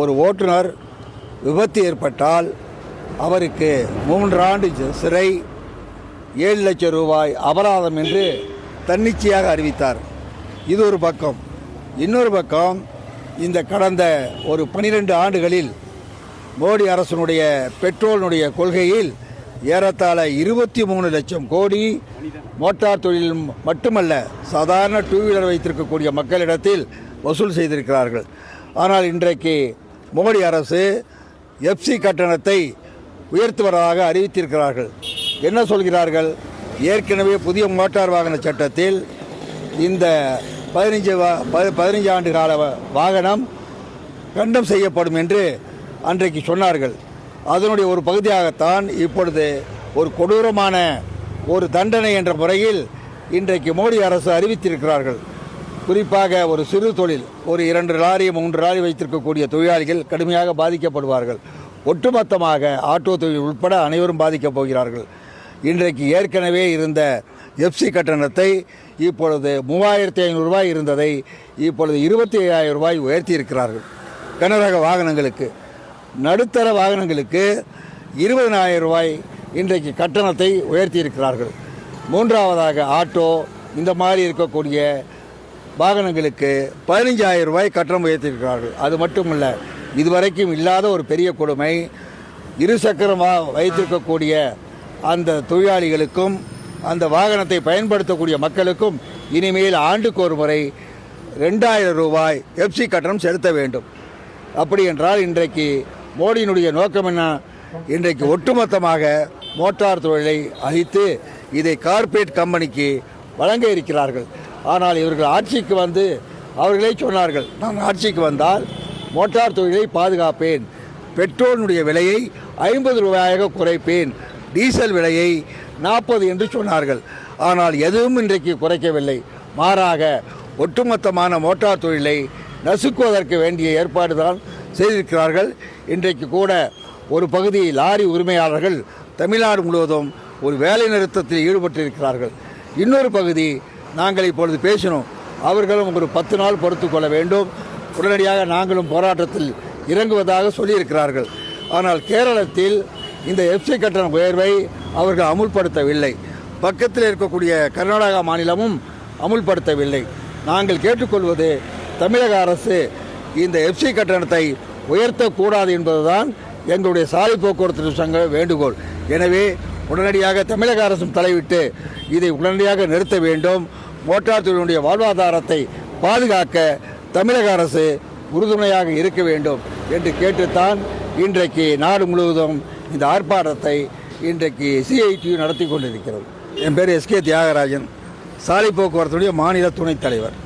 ஒரு ஓட்டுநர் விபத்து ஏற்பட்டால் அவருக்கு மூன்று ஆண்டு சிறை ஏழு லட்சம் ரூபாய் அபராதம் என்று தன்னிச்சையாக அறிவித்தார். இது ஒரு பக்கம். இன்னொரு பக்கம் இந்த கடந்த ஒரு பனிரெண்டு ஆண்டுகளில் மோடி அரசனுடைய பெட்ரோலினுடைய கொள்கையில் ஏறத்தாழ இருபத்தி மூணு லட்சம் கோடி மோட்டார் தொழில் மட்டுமல்ல சாதாரண டூ வீலர் வைத்திருக்கக்கூடிய மக்களிடத்தில் வசூல் செய்திருக்கிறார்கள். ஆனால் இன்றைக்கு மோடி அரசு எஃப்சி கட்டணத்தை உயர்த்துவதாக அறிவித்திருக்கிறார்கள். என்ன சொல்கிறார்கள்? ஏற்கனவே புதிய மோட்டார் வாகன சட்டத்தில் இந்த பதினஞ்சு வா- பதினஞ்சு ஆண்டு கால வாகனம் கண்டம் செய்யப்படும் என்று அன்றைக்கு சொன்னார்கள். அதனுடைய ஒரு பகுதியாகத்தான் இப்பொழுது ஒரு கொடூரமான ஒரு தண்டனை என்ற முறையில் இன்றைக்கு மோடி அரசு அறிவித்திருக்கிறார்கள். குறிப்பாக ஒரு சிறு தொழில் ஒரு இரண்டு லாரி மூன்று லாரி வைத்திருக்கக்கூடிய தொழிலாளிகள் கடுமையாக பாதிக்கப்படுவார்கள். ஒட்டுமொத்தமாக ஆட்டோ தொழில் உட்பட அனைவரும் பாதிக்கப் போகிறார்கள். இன்றைக்கு ஏற்கனவே இருந்த எஃப்சி கட்டணத்தை இப்பொழுது மூவாயிரத்தி ஐநூறுரூவாய் இருந்ததை இப்பொழுது இருபத்தி ஐயாயிரம் ரூபாய் உயர்த்தி இருக்கிறார்கள் கனரக வாகனங்களுக்கு நடுத்தர வாகனங்களுக்கு இருபதனாயிரம் ரூபாய் இன்றைக்கு கட்டணத்தை உயர்த்தி இருக்கிறார்கள் மூன்றாவதாக ஆட்டோ இந்த மாதிரி இருக்கக்கூடிய வாகனங்களுக்கு பதினஞ்சாயிரம் ரூபாய் கட்டணம் உயர்த்தியிருக்கிறார்கள். அது மட்டுமல்ல இதுவரைக்கும் இல்லாத ஒரு பெரிய கொடுமை இருசக்கரமாக வைத்திருக்கக்கூடிய அந்த தொழிலாளிகளுக்கும் அந்த வாகனத்தை பயன்படுத்தக்கூடிய மக்களுக்கும் இனிமேல் ஆண்டுக்கு ஒரு முறை ரெண்டாயிரம் ரூபாய் எஃப்சி கட்டணம் செலுத்த வேண்டும். அப்படி என்றால் இன்றைக்கு மோடியினுடைய நோக்கம் என்ன? இன்றைக்கு ஒட்டுமொத்தமாக மோட்டார் தொழிலை அழித்து இதை கார்ப்பரேட் கம்பெனிக்கு வழங்க இருக்கிறார்கள். ஆனால் இவர்கள் ஆட்சிக்கு வந்து அவர்களே சொன்னார்கள் நான் ஆட்சிக்கு வந்தால் மோட்டார் தொழிலை பாதுகாப்பேன். பெட்ரோலினுடைய விலையை ஐம்பது ரூபாயாக குறைப்பேன். டீசல் விலையை நாற்பது என்று சொன்னார்கள். ஆனால் எதுவும் இன்றைக்கு குறைக்கவில்லை. மாறாக ஒட்டுமொத்தமான மோட்டார் தொழிலை நசுக்குவதற்கு வேண்டிய ஏற்பாடு தான் செய்திருக்கிறார்கள். இன்றைக்கு கூட ஒரு பகுதி லாரி உரிமையாளர்கள் தமிழ்நாடு முழுவதும் ஒரு வேலை நிறுத்தத்தில் ஈடுபட்டிருக்கிறார்கள். இன்னொரு பகுதி நாங்கள் இப்பொழுது பேசினோம். அவர்களும் ஒரு பத்து நாள் பொறுத்து கொள்ள வேண்டும். உடனடியாக நாங்களும் போராட்டத்தில் இறங்குவதாக சொல்லியிருக்கிறார்கள். ஆனால் கேரளத்தில் இந்த எஃப்சி கட்டண உயர்வை அவர்கள் அமுல்படுத்தவில்லை. பக்கத்தில் இருக்கக்கூடிய கர்நாடகா மாநிலமும் அமுல்படுத்தவில்லை. நாங்கள் கேட்டுக்கொள்வது தமிழக அரசு இந்த எஃப்சி கட்டணத்தை உயர்த்தக்கூடாது என்பதுதான் எங்களுடைய சாலை போக்குவரத்து சங்க வேண்டுகோள். எனவே உடனடியாக தமிழக அரசும் தலையிட்டு இதை உடனடியாக நிறுத்த வேண்டும். மோட்டார் தொழிலுடைய வாழ்வாதாரத்தை பாதுகாக்க தமிழக அரசு உறுதுணையாக இருக்க வேண்டும் என்று கேட்டுத்தான் இன்றைக்கு நாடு முழுவதும் இந்த ஆர்ப்பாட்டத்தை இன்றைக்கு சிஐடியு நடத்தி கொண்டிருக்கிறது. என் பேர் எஸ்கே தியாகராஜன். சாலை போக்குவரத்துடைய மாநில துணைத் தலைவர்.